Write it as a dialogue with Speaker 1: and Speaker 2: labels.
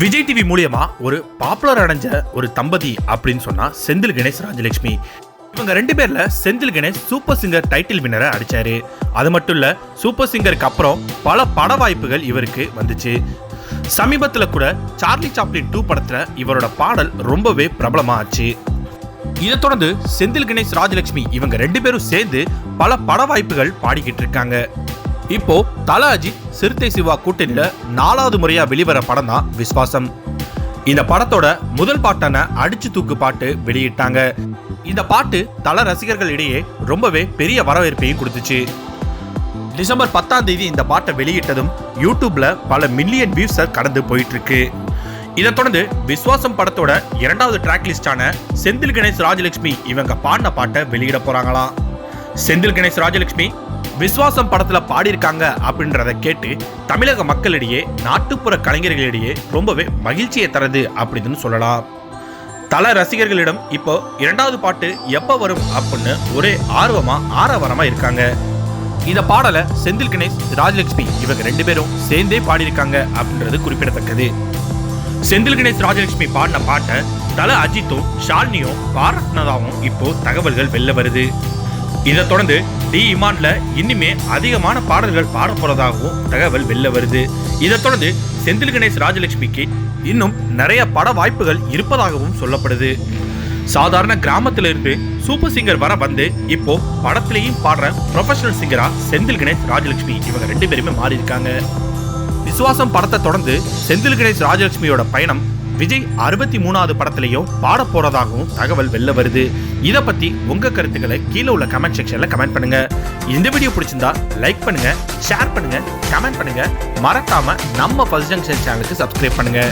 Speaker 1: Vijay TV மூலியமா ஒரு popular அடைஞ்ச ஒரு தம்பதி அப்படின்னு சொன்னா செந்தில் கணேஷ் ராஜலட்சுமி. இவங்க ரெண்டு பேர்ல Senthil Ganesh super singer title வின்னரை அடிச்சாரு. அது மட்டும் இல்ல சூப்பர் சிங்கருக்கு அப்புறம் பல பட வாய்ப்புகள் இவருக்கு வந்துச்சு. சமீபத்தில் கூட சார்லி சாப்ளின் டூ படத்தில் இவரோட பாடல் ரொம்பவே பிரபலமாக ஆச்சு. இதை தொடர்ந்து செந்தில் கணேஷ் ராஜலட்சுமி இவங்க ரெண்டு பேரும் சேர்ந்து பல பட வாய்ப்புகள் பாடிக்கிட்டு இருக்காங்க. இப்போ தல அஜித் சிறுத்தை சிவா கூட்டணியில நாலாவது முறையா வெளிவர படம் தான் விஸ்வாசம். இந்த படத்தோட முதல் பாட்டான அடிச்சு தூக்கு பாட்டு வெளியிட்டாங்க. இந்த பாட்டு தல ரசிகர்கள் இடையே ரொம்பவே பெரிய வரவேற்பையும் கொடுத்துச்சு. டிசம்பர் பத்தாம் தேதி இந்த பாட்டை வெளியிட்டதும் யூடியூப்ல பல மில்லியன் வியூஸை கடந்து போயிட்டு இருக்கு இதை தொடர்ந்து விஸ்வாசம் படத்தோட இரண்டாவது ட்ராக் லிஸ்டான செந்தில் கணேஷ் ராஜலட்சுமி இவங்க பாடின பாட்டை வெளியிட போறாங்களாம். செந்தில் கணேஷ் ராஜலட்சுமி விஸ்வாசம் படத்துல பாடியிருக்காங்க அப்படின்றத கேட்டு தமிழக மக்களிடையே நாட்டுப்புற கலைஞர்களிடையே ரொம்பவே மகிழ்ச்சியை தரது அப்படின்னு சொல்லலாம். தல ரசிகர்களிடம் இப்போ இரண்டாவது பாட்டு எப்போ வரும் அப்படின்னு ஒரே ஆர்வமா ஆரவாரமா இருக்காங்க. இந்த பாடலை செந்தில் கணேஷ் ராஜலட்சுமி இவங்க ரெண்டு பேரும் சேர்ந்தே பாடியிருக்காங்க அப்படின்றது குறிப்பிடத்தக்கது. செந்தில் கணேஷ் ராஜலட்சுமி பாடின பாட்டை தல அஜித்தும் ஷாலினியும் பாரத்னதாவும் இப்போ தகவல்கள் வெளில வருது. இதை தொடர்ந்து டி இமான்ல இனிமே அதிகமான பாடல்கள் பாட போறதாகவும் தகவல் வெளில வருது. இதை தொடர்ந்து செந்தில் கணேஷ் ராஜலட்சுமிக்கு இன்னும் நிறைய பட வாய்ப்புகள் இருப்பதாகவும் சொல்லப்படுது. சாதாரண கிராமத்துல இருந்து சூப்பர் சிங்கர் வர வந்து இப்போ படத்திலையும் பாடுற ப்ரொஃபஷனல் சிங்கரா செந்தில் கணேஷ் ராஜலட்சுமி இவங்க ரெண்டு பேருமே மாறி இருக்காங்க விசுவாசம் படத்தை தொடர்ந்து செந்தில் கணேஷ் ராஜலட்சுமியோட பயணம் விஜய் அறுபத்தி மூணாவது படத்திலையும் பாட போறதாகவும் தகவல் வெளில வருது. இதை பத்தி உங்க கருத்துக்களை கீழே உள்ள கமெண்ட் செக்ஷன்ல கமெண்ட் பண்ணுங்க. இந்த வீடியோ பிடிச்சிருந்தா லைக் பண்ணுங்க ஷேர் பண்ணுங்க கமெண்ட் பண்ணுங்க. மறக்காம நம்ம ஃபர்ஸ்ட் ஜங்ஷன் சேனலுக்கு சப்ஸ்கிரைப் பண்ணுங்க.